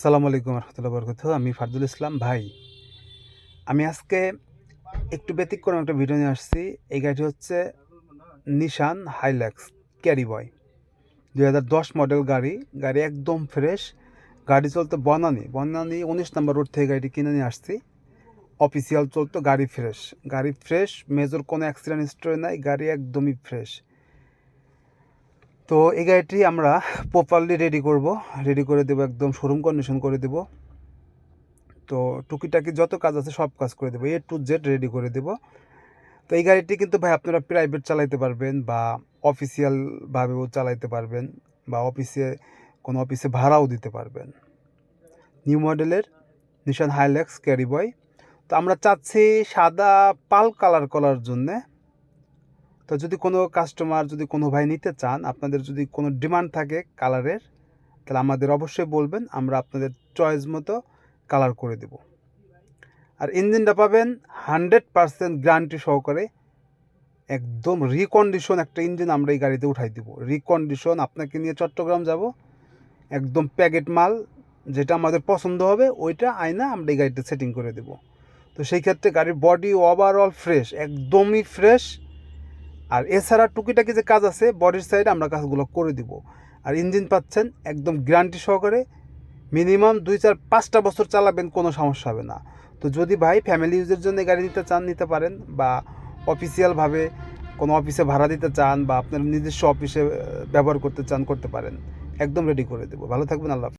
আসসালামু আলাইকুম রহমতুল্লাহ বরকত আমি ফারদুল ইসলাম। ভাই, আমি আজকে একটু ব্যতিক্রম একটা ভিডিও নিয়ে আসছি। এই গাড়িটি হচ্ছে নিশান হাইল্যাক্স ক্যারি বয় দুই হাজার দশ মডেল গাড়ি। গাড়ি একদম ফ্রেশ গাড়ি চলতো বনানি। বনানি উনিশ নম্বর রোড থেকে গাড়িটি কিনে নিয়ে আসছি। অফিসিয়াল চলতো, গাড়ি ফ্রেশ গাড়ি ফ্রেশ মেজর কোনো অ্যাক্সিডেন্ট হিস্ট্রি নাই। গাড়ি একদমই ফ্রেশ তো এই গাড়িটি আমরা প্রপারলি রেডি করব রেডি করে দেবো, একদম শোরুম কন্ডিশন করে দেব। তো টুকিটাকি যত কাজ আছে সব কাজ করে দেবো এ টু জেড রেডি করে দেব। তো এই গাড়িটি কিন্তু ভাই আপনারা প্রাইভেট চালাইতে পারবেন বা অফিসিয়ালভাবেও চালাইতে পারবেন বা অফিসে কোনো অফিসে ভাড়াও দিতে পারবেন। নিউ মডেলের নিশান হাইল্যাক্স ক্যারি বয় তো আমরা চাচ্ছি সাদা পাল কালার করার জন্যে তো যদি কোনো কাস্টমার যদি কোনো ভাই নিতে চান, আপনাদের যদি কোনো ডিমান্ড থাকে কালারের তাহলে আমাদের অবশ্যই বলবেন, আমরা আপনাদের চয়েস মতো কালার করে দেব। আর ইঞ্জিনটা পাবেন হান্ড্রেড পারসেন্ট গ্যারান্টি সহকারে, একদম রিকন্ডিশন একটা ইঞ্জিন আমরা এই গাড়িতে উঠাই দিব। রিকন্ডিশন আপনাকে নিয়ে চট্টগ্রাম যাব, একদম প্যাকেট মাল যেটা আমাদের পছন্দ হবে, ওইটা আয়না আমরা এই গাড়িতে সেটিং করে দেব। তো সেই ক্ষেত্রে গাড়ির বডি ওভারঅল ফ্রেশ একদমই ফ্রেশ আর এছাড়া টুকিটাকি যে কাজ আছে বডির সাইডে আমরা কাজগুলো করে দিব। আর ইঞ্জিন পাচ্ছেন একদম গ্যারান্টি সহকারে। মিনিমাম দুই চার পাঁচটা বছর চালাবেন, কোনো সমস্যা হবে না। তো যদি ভাই ফ্যামিলি ইউজের জন্য গাড়ি নিতে চান, নিতে পারেন বা অফিসিয়ালভাবে কোনো অফিসে ভাড়া দিতে চান বা আপনার নিজস্ব অফিসে ব্যবহার করতে চান, করতে পারেন। একদম রেডি করে দেবো। ভালো থাকবেন, আল্লাহ।